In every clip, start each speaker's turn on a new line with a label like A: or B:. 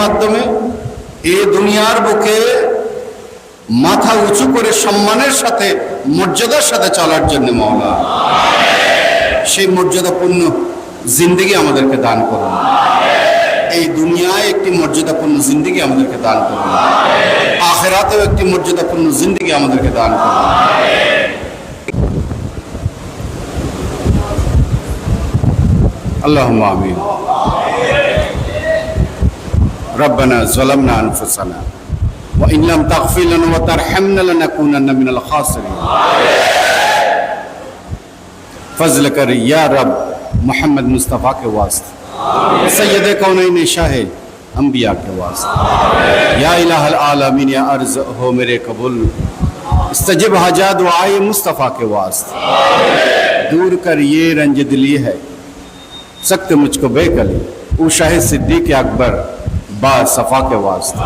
A: মাধ্যমে এ দুনিয়ার বুকে মাথা উঁচু করে সম্মানের সাথে মর্যাদার সাথে চলার জন্য মহলা। সেই মর্যাদাপূর্ণ জিন্দিগি আমাদেরকে দান করুন। এই দুনিয়ায় একটি মর্যাদাপূর্ণ জিন্দিগি আমাদেরকে দান করুন। আখেরাতেও একটি মর্যাদাপূর্ণ জিন্দিগি আমাদেরকে দান করুন। আল্লাহ আমিন। ربنا ظلمنا أنفسنا وإن لم تغفر لنا وترحمنا لنكونن من الخاسرين. فضل کر یا رب محمد مصطفیٰ کے واسطے، سید کونین شاہ انبیاء کے واسطے۔ یا الہ العالمین، یا عرض ہو میرے قبول، استجب حاجات دعائے مصطفیٰ کے واسطے۔ دور کر یہ رنج دلی ہے، سخت مجھ کو بے کلی او شاہ صدیق اکبر با صفا کے واسطے۔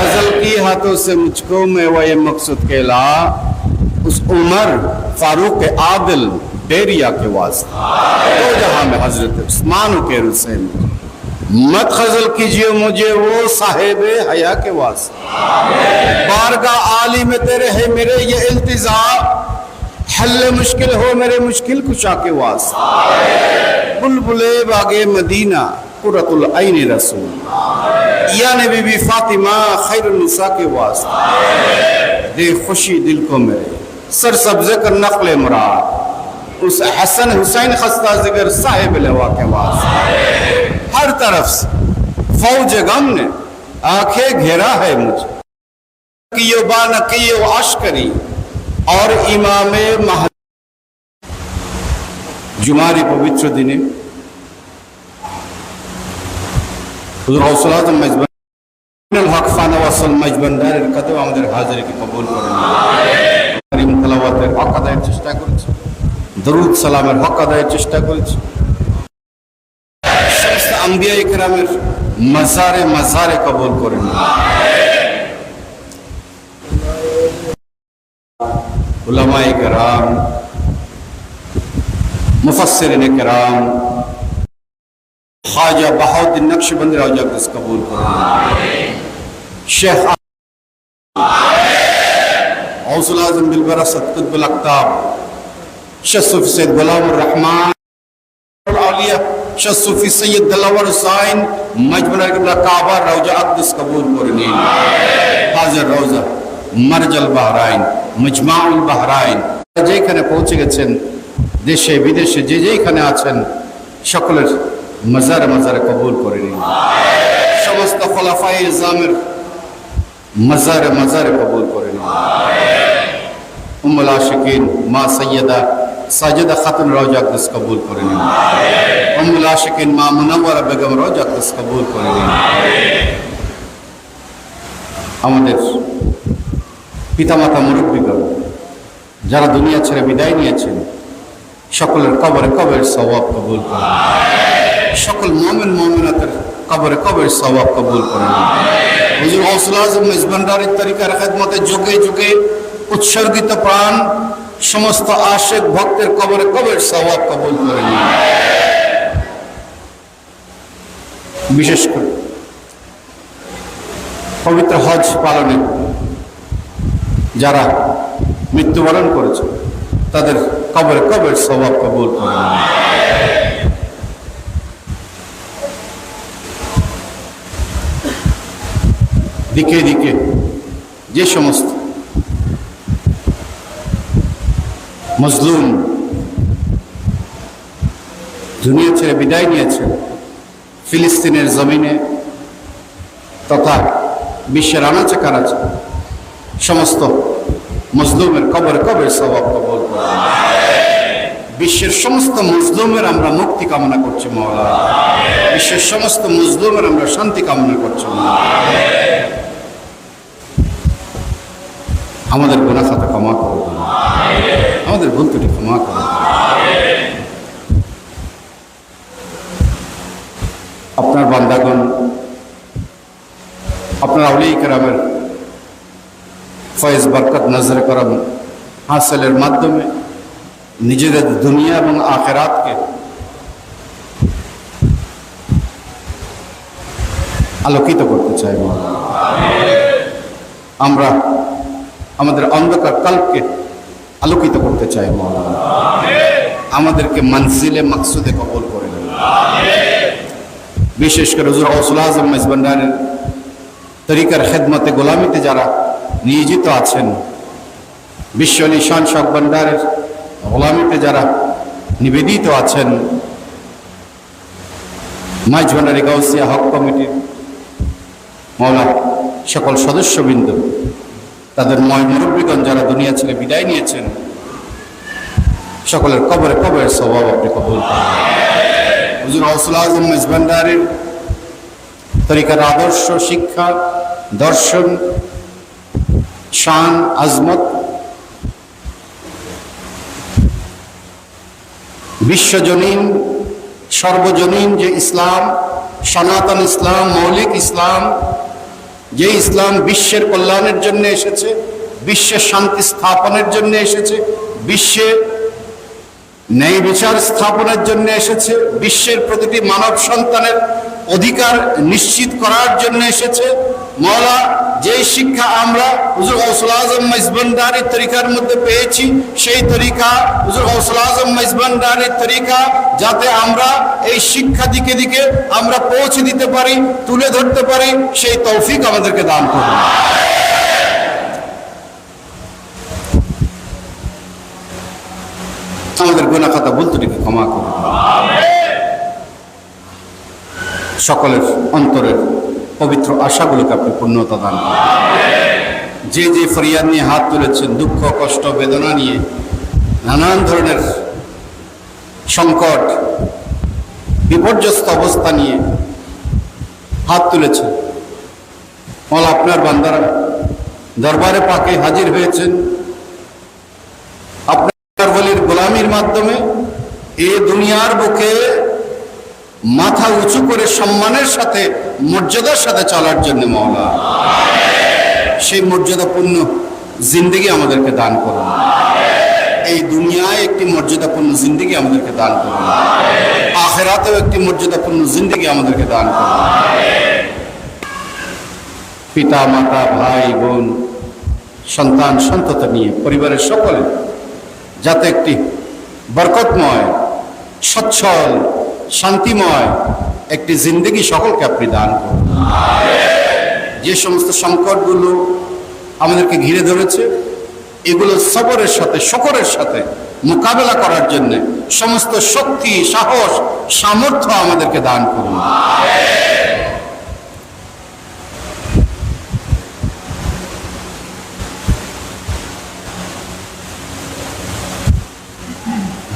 A: فضل کی ہاتھوں سے مجھ کو میں وہ یہ مقصد کے لا، اس عمر فاروق عادل ڈیریا کے واسطے۔ دو جہاں میں حضرت عثمان کے رسے میں۔ مت خزل کیجیے مجھے وہ صاحب حیا کے واسطے۔ بارگاہ عالی میں تیرے ہے میرے یہ التزام حل مشکل ہو میرے مشکل کشا کے واسطے۔ بلبل باغ مدینہ۔ قرت العین رسول یا نبی بی فاطمہ خیر النساء کے واسطہ دے خوشی دل کو میرے سر سبز کر نقل مراد اس حسن حسین خستہ ذکر صاحب لوا کے واسطہ ہر طرف سے فوج غم نے آنکھیں گھیرا ہے مجھے کیو با نہ کیو عشکری اور امام مہد জুমার পবিত্র দিনে হুজুর গৌসুল আমাদের হাজিরকে কবুল করেন। করিম চেষ্টা করেছি। দরুদ সালামের হক আদায়ের চেষ্টা করেছি। আম্বিয়া ইকরামের মাজারে মাজারে কবুল করেন। উলামায়ে کرام মুফাসসিরিন খাজা বাহাউদ্দিন নকশবন্দি রাজাকদাস কবুল করুন শেখ আউসুল আজম বিলবরা সৎকুদ্বুল আক্তাব শেখ সুফি সৈয়দ গোলামুর রহমান শেখ সুফি সৈয়দ দিলাওয়ার হুসাইন মজমুনার কিবলা কাবা রওজা আকদাস কবুল করে নিন হাজার রওজা মারজাল বাহরাইন মজমাউল বাহরাইন যেখানে পৌঁছে গেছেন দেশে বিদেশে যে যেখানে আছেন সকলের মাজারে মাজারে কবুল করে নিন। সমস্ত খোলাফাই ইসলামের মাজারে মাজারে কবুল করে নিন। উম্মুল আশিকিন, মা সৈয়দা সাজেদা খাতুন রওজা আকদাস কবুল করে নিন। উম্মুল আশিকিন, মা মুনাওয়ারা বেগম রওজা আকদাস কবুল করে নিন। আমাদের পিতামাতা মুরব্বীগণ, যারা দুনিয়া ছেড়ে বিদায় নিয়েছেন, সকলের কবরে কবের স্বভাব কবুল করেন। সকল মমিন, মমিনাতের কবরে কবের স্বভাব কবুল করেন হুজুর হৌসুল আজম মেজবান্ডারের তরিকার খেদমতে যুগে যুগে উৎসর্গিত প্রাণ সমস্ত আশেক ভক্তের কবরে কবের স্বভাব কবুল করেন বিশেষ করে পবিত্র হজ পালনে যারা মৃত্যুবরণ করেছে, তাদের কবরে কবের স্বভাব কবুল করেন দিকে দিকে। যে সমস্ত মজলুম দুনিয়া ছেড়ে বিদায় নিয়েছে ফিলিস্তিনের জমিনে তথা বিশ্বের আনাচে কানাচে সমস্ত মজলুমের কবর কবর স্বভাব কবল বিশ্বের সমস্ত মজলুমের আমরা মুক্তি কামনা করছি মহলা বিশ্বের সমস্ত মজলুমের আমরা শান্তি কামনা করছি আমাদের গোনা খাতা ক্ষমা করো আমাদের ভুল ক্ষমা করো। আপনার বান্দাগণ, আপনার আউলি কেরামের ফয়েজ বরকত নজর করম হাসিলের মাধ্যমে নিজেদের দুনিয়া এবং আখেরাতকে আলোকিত করতে চাই আমরা আমাদের অন্ধকার কল্পকে আলোকিত করতে চাই আমাদেরকে মনজিলে মাকসুদে কবল করে বিশেষ করে হুজুর গৌসুল তরিকার খেদমতে গোলামিতে যারা নিয়োজিত আছেন, বিশ্ব নিশান শখ ভান্ডারের গোলামিতে যারা নিবেদিত আছেন মাইজ ভান্ডারি গাউসিয়া হক কমিটির মৌলা সকল সদস্যবৃন্দ, তাদের ময় মুরব্বীগণ যারা দুনিয়া ছেড়ে বিদায় নিয়েছেন, সকলের কবরে কবরের স্বভাব আপনি কবুল হুজুর গৌসুল আজম মেজবান্ডারের তরিকার আদর্শ, শিক্ষা, দর্শন, শান, আজমত বিশ্বজনীন, সর্বজনীন যে ইসলাম, সনাতন ইসলাম, মৌলিক ইসলাম, যে ইসলাম বিশ্বের কল্যাণের জন্য এসেছে বিশ্বের শান্তি স্থাপনের জন্য এসেছে, বিশ্বে ন্যায় বিচার স্থাপনের জন্য এসেছে, বিশ্বের প্রতিটি মানব সন্তানের অধিকার নিশ্চিত করার জন্য এসেছে মৌলা, যেই শিক্ষা আমরা হুজুর গৌসুল আজম মেজবান্ডারির তরিকার মধ্যে পেয়েছি, সেই তরিকা হুজুর গৌসুল আজম মেজবান্ডারির তরিকা যাতে আমরা এই শিক্ষা দিকে দিকে আমরা পৌঁছে দিতে পারি, তুলে ধরতে পারি, সেই তৌফিক আমাদেরকে দান করুন। আমাদের গোনা খাতা বলতুটিকে ক্ষমা করুন। সকলের অন্তরের পবিত্র আশাগুলোকে আপনি পূর্ণতা দান করুন। যে যে ফরিয়াদ নিয়ে হাত তুলেছেন, দুঃখ, কষ্ট, বেদনা নিয়ে নানান ধরনের সংকট, বিপর্যস্ত অবস্থা নিয়ে হাত তুলেছেন। মল আপনার বান্দারা দরবারে পাকে হাজির হয়েছেন। আপনার বলির গোলামির মাধ্যমে এ দুনিয়ার বুকে মাথা উঁচু করে সম্মানের সাথে, মর্যাদার সাথে চলার জন্য মহলা সেই মর্যাদাপূর্ণ জিন্দগি আমাদেরকে দান করুন। এই দুনিয়ায় একটি মর্যাদাপূর্ণ জিন্দগি আমাদেরকে দান করুন। আখেরাতেও একটি মর্যাদাপূর্ণ জিন্দগি আমাদেরকে দান করুন। পিতা, মাতা, ভাই, বোন, সন্তান, সন্ততা নিয়ে, পরিবারের সকলে, যাতে একটি বরকতময়, সচ্ছল শান্তিময় একটি জিন্দগি সকলকে আপনি দান করুন। যে সমস্ত সংকটগুলো আমাদেরকে ঘিরে ধরেছে, এগুলো সবরের সাথে, শকরের সাথে মোকাবেলা করার জন্য সমস্ত শক্তি, সাহস, সামর্থ্য আমাদেরকে দান করুন।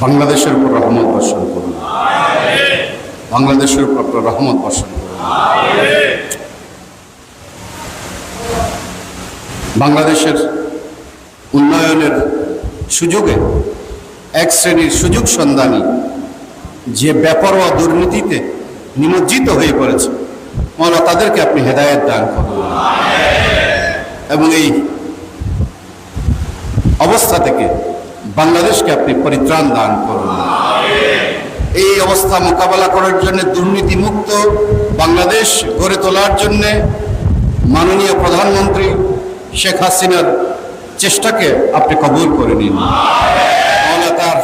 A: বাংলাদেশের উপর রহমত বর্ষণ করুন। বাংলাদেশের উপর আপনার রহমত বর্ষণ করুন। বাংলাদেশের উন্নয়নের সুযোগে এক শ্রেণির সুযোগ সন্ধানী যে বেপরোয়া দুর্নীতিতে নিমজ্জিত হয়ে পড়েছে মৌলা তাদেরকে আপনি হেদায়ত দান করুন। এবং এই অবস্থা থেকে বাংলাদেশকে আপনি পরিত্রাণ দান করুন। এই অবস্থা মোকাবেলা করার জন্য দুর্নীতি মুক্ত বাংলাদেশ গড়ে তোলার জন্যে মাননীয় প্রধানমন্ত্রী শেখ হাসিনার চেষ্টাকে আপনি কবুল করে নিন। তার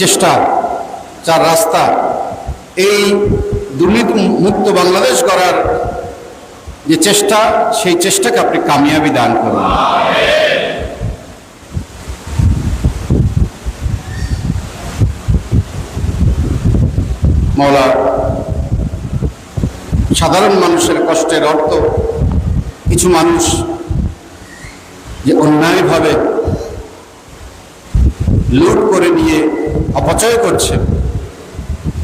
A: চেষ্টা যার রাস্তা, এই দুর্নীতি মুক্ত বাংলাদেশ করার যে চেষ্টা, সেই চেষ্টাকে আপনি কামিয়াবি দান করুন। মৌলা সাধারণ মানুষের কষ্টের অর্থ কিছু মানুষ যে অন্যায়ভাবে লুট করে নিয়ে অপচয় করছে,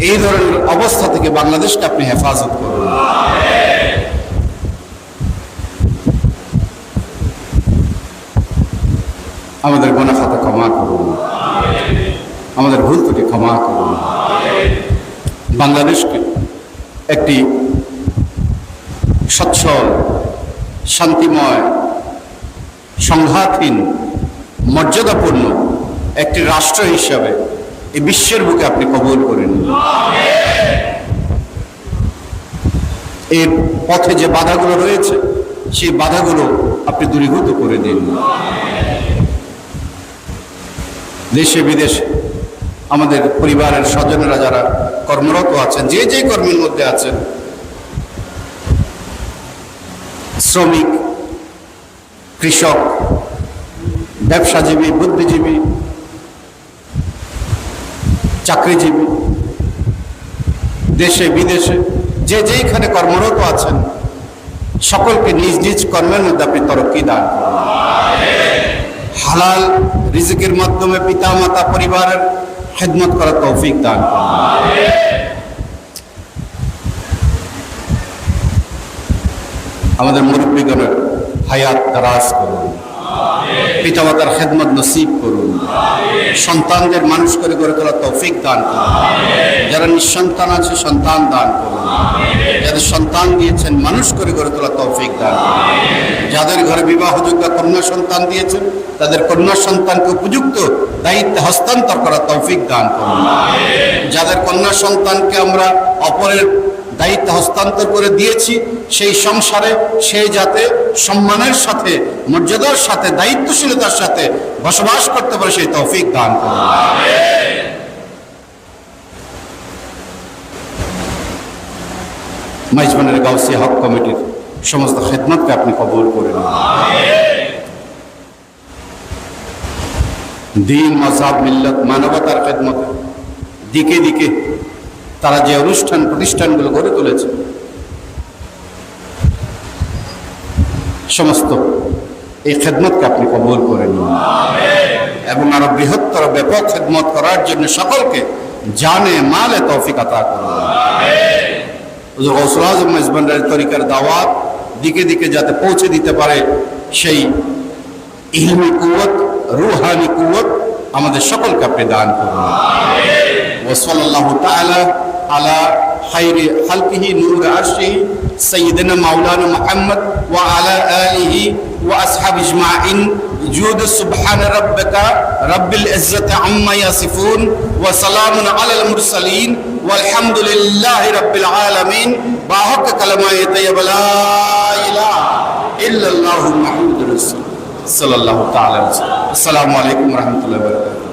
A: এই ধরনের অবস্থা থেকে বাংলাদেশকে আপনি হেফাজত করুন। আমাদের গোনা খাতা ক্ষমা করুন। আমাদের ভুল থেকে ক্ষমা করুন। বাংলাদেশকে একটি সচ্ছল শান্তিময়, সংঘাতহীন, মর্যাদাপূর্ণ একটি রাষ্ট্র হিসাবে এই বিশ্বের বুকে আপনি কবুল করেন। এর পথে যে বাধাগুলো রয়েছে, সেই বাধাগুলো আপনি দূরীভূত করে দিন। দেশে বিদেশে আমাদের পরিবারের স্বজনেরা যারা কর্মরত আছেন, যে যে কর্মের মধ্যে আছেন, শ্রমিক, কৃষক, ব্যবসাজীবী, বুদ্ধিজীবী, চাকরিজীবী, দেশে, বিদেশে, যে যেইখানে কর্মরত আছেন, সকলকে নিজ নিজ কর্মের মধ্যে আপনি তরক্কি দান হালাল রিজিকের মাধ্যমে পিতা মাতা পরিবারের খেদমত করার তৌফিক দান আমাদের মুরব্বীগণের হায়াত দারাজ করুন। পিতামাতার খেদমত নসিব করুন। সন্তানদের মানুষ করে গড়ে তোলার তৌফিক দান করুন। যারা নিঃসন্তান আছে, সন্তান দান করুন। যাদের সন্তান দিয়েছেন, মানুষ করে গড়ে তোলার তৌফিক দান যাদের ঘরে বিবাহযোগ্য কন্যা সন্তান দিয়েছেন, তাদের কন্যা সন্তানকে উপযুক্ত দায়িত্ব হস্তান্তর করার তৌফিক দান করুন। যাদের কন্যা সন্তানকে আমরা অপরের দায়িত্ব হস্তান্তর করে দিয়েছি, সেই সংসারে সে যাতে সম্মানের সাথে, মর্যাদার সাথে, দায়িত্বশীলতার সাথে বসবাস করতে পারে, সেই তৌফিক দান করুন। মাইজবানের গাউসি হক কমিটির সমস্ত খেদমতকে আপনি কবুল করে দিন, মজাব, মিল্লত, মানবতার খেদমতে দিকে দিকে তারা যে অনুষ্ঠান, প্রতিষ্ঠানগুলো গড়ে তুলেছে। সমস্ত এই খেদমতকে আপনি কবল করে নিন। এবং আরও বৃহত্তর ব্যাপক খেদমত করার জন্য সকলকে জানে, মালে তৌফিক করুন। তরিকার দাওয়াত দিকে দিকে যাতে পৌঁছে দিতে পারে, সেই ইহমি কুয়ত রুহানি কুয়ত আমাদের সকলকে আপনি দান করুন। ওসল আল্লাহ তালা الله تعالى على خير خلقه نور عرشه سيدنا مولانا محمد وعلى آله وأصحاب اجمعين جود سبحان ربك رب العزة عما يصفون وسلام على المرسلين والحمد لله رب العالمين باهك كلمة طيب لا إله إلا الله محمد رسول صلى الله تعالى عليه وسلم السلام عليكم ورحمة الله وبركاته